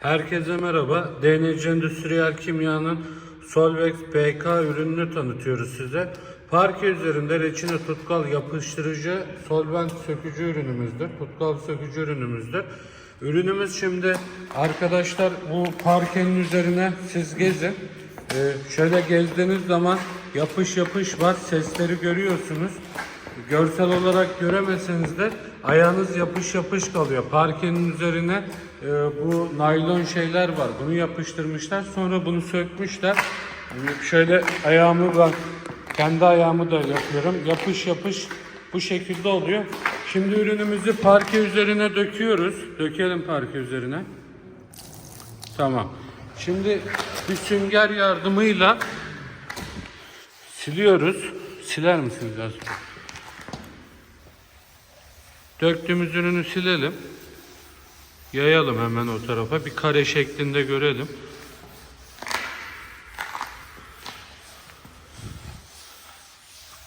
Herkese merhaba. DNC Endüstriyel Kimya'nın Solvex PK ürününü tanıtıyoruz size. Parke üzerinde reçine tutkal yapıştırıcı solvent sökücü ürünümüzdür. Tutkal sökücü ürünümüzdür. Ürünümüz şimdi arkadaşlar bu parkenin üzerine siz gezin. Ee, şöyle gezdiğiniz zaman yapış yapış var. Sesleri görüyorsunuz. Görsel olarak göremeseniz de ayağınız yapış yapış kalıyor. Parkenin üzerine e, bu naylon şeyler var. Bunu yapıştırmışlar. Sonra bunu sökmüşler. E, Şöyle ayağımı ben kendi ayağımı da yapıyorum. Yapış yapış bu şekilde oluyor. Şimdi ürünümüzü parke üzerine döküyoruz. Dökelim parke üzerine. Tamam. Şimdi bir sünger yardımıyla siliyoruz. Siler misiniz az? Döktüğümüz ürünü silelim. Yayalım hemen o tarafa. Bir kare şeklinde görelim.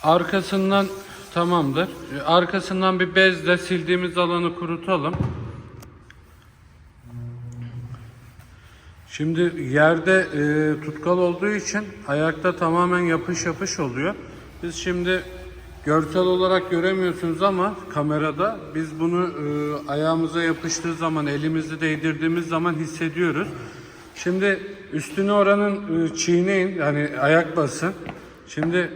Arkasından tamamdır. Arkasından bir bezle sildiğimiz alanı kurutalım. Şimdi yerde e, tutkal olduğu için ayakta tamamen yapış yapış oluyor. Biz şimdi görsel olarak göremiyorsunuz ama kamerada biz bunu e, ayağımıza yapıştığı zaman, elimizi değdirdiğimiz zaman hissediyoruz. Şimdi üstüne oranın e, çiğneyin yani ayak basın. Şimdi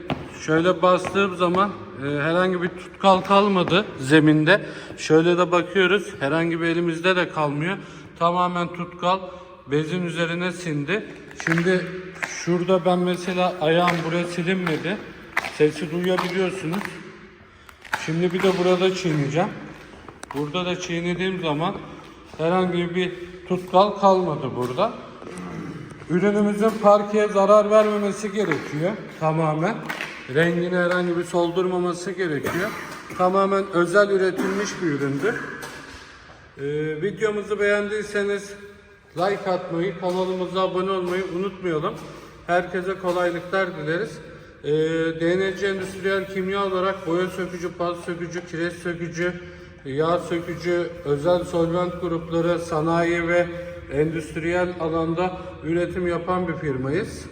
şöyle bastığım zaman e, herhangi bir tutkal kalmadı zeminde. Şöyle de bakıyoruz herhangi bir elimizde de kalmıyor. Tamamen tutkal bezin üzerine sindi. Şimdi şurada ben mesela ayağım buraya silinmedi. Sesi duyabiliyorsunuz. Şimdi bir de burada çiğneyeceğim. Burada da çiğnediğim zaman herhangi bir tutkal kalmadı burada. Ürünümüzün parkeye zarar vermemesi gerekiyor tamamen. Rengini herhangi bir soldurmaması gerekiyor. Tamamen özel üretilmiş bir üründür. Ee, videomuzu beğendiyseniz like atmayı, kanalımıza abone olmayı unutmayalım. Herkese kolaylıklar dileriz. Ee, DNC Endüstriyel Kimya olarak boya sökücü, pas sökücü, kireç sökücü, yağ sökücü, özel solvent grupları, sanayi ve endüstriyel alanda üretim yapan bir firmayız.